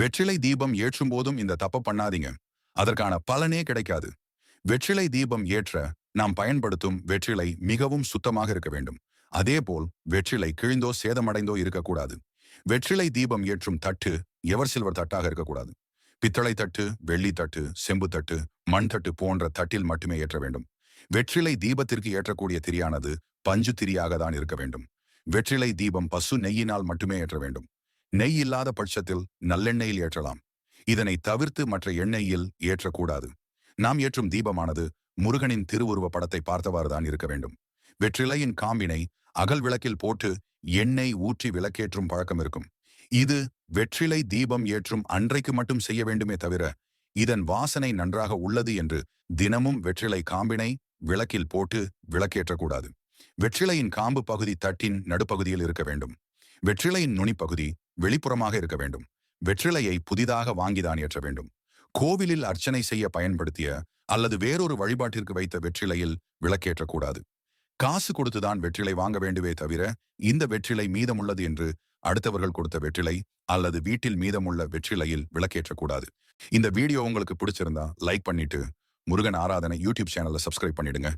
வெற்றிலை தீபம் ஏற்றும் போதும் இந்த தப்ப பண்ணாதீங்க. அதற்கான பலனே கிடைக்காது. வெற்றிலை தீபம் ஏற்ற நாம் பயன்படுத்தும் வெற்றிலை மிகவும் சுத்தமாக இருக்க வேண்டும். அதேபோல் வெற்றிலை கிழிந்தோ சேதமடைந்தோ இருக்கக்கூடாது. வெற்றிலை தீபம் ஏற்றும் தட்டு எவர் சில்வர் தட்டாக இருக்கக்கூடாது. பித்தளை தட்டு வெள்ளி தட்டு செம்பு தட்டு மண் தட்டு போன்ற தட்டில் மட்டுமே ஏற்ற வேண்டும். வெற்றிலை தீபத்திற்கு ஏற்றக்கூடிய திரியானது பஞ்சு திரியாக தான் இருக்க வேண்டும். வெற்றிலை தீபம் பசு நெய்யினால் மட்டுமே ஏற்ற வேண்டும். நெய் இல்லாத பட்சத்தில் நல்லெண்ணெயில் ஏற்றலாம். இதனை தவிர்த்து மற்ற எண்ணெயில் ஏற்றக்கூடாது. நாம் ஏற்றும் தீபமானது முருகனின் திருவுருவ படத்தை பார்த்தவாறுதான் இருக்க வேண்டும். வெற்றிலையின் காம்பினை அகல் விளக்கில் போட்டு எண்ணெய் ஊற்றி விளக்கேற்றும் பழக்கம் இருக்கும். இது வெற்றிலை தீபம் ஏற்றும் அன்றைக்கு மட்டும் செய்ய வேண்டுமே தவிர இதன் வாசனை நன்றாக உள்ளது என்று தினமும் வெற்றிலை காம்பினை விளக்கில் போட்டு விளக்கேற்றக்கூடாது. வெற்றிலையின் காம்பு பகுதி தட்டின் நடுப்பகுதியில் இருக்க வேண்டும். வெற்றிலையின் நுனிப்பகுதி வெளிப்புறமாக இருக்க வேண்டும். வெற்றிலையை புதிதாக வாங்கிதான் ஏற்ற வேண்டும். கோவிலில் அர்ச்சனை செய்ய பயன்படுத்திய அல்லது வேறொரு வழிபாட்டிற்கு வைத்த வெற்றிலையில் விளக்கேற்றக்கூடாது. காசு கொடுத்துதான் வெற்றிலை வாங்க வேண்டுமே தவிர இந்த வெற்றிலை மீதமுள்ளது என்று அடுத்தவர்கள் கொடுத்த வெற்றிலை அல்லது வீட்டில் மீதமுள்ள வெற்றிலையில் விளக்கேற்றக்கூடாது. இந்த வீடியோ உங்களுக்கு பிடிச்சிருந்தா லைக் பண்ணிட்டு முருகன் ஆராதனை யூடியூப் சேனலை சப்ஸ்கிரைப் பண்ணிடுங்க.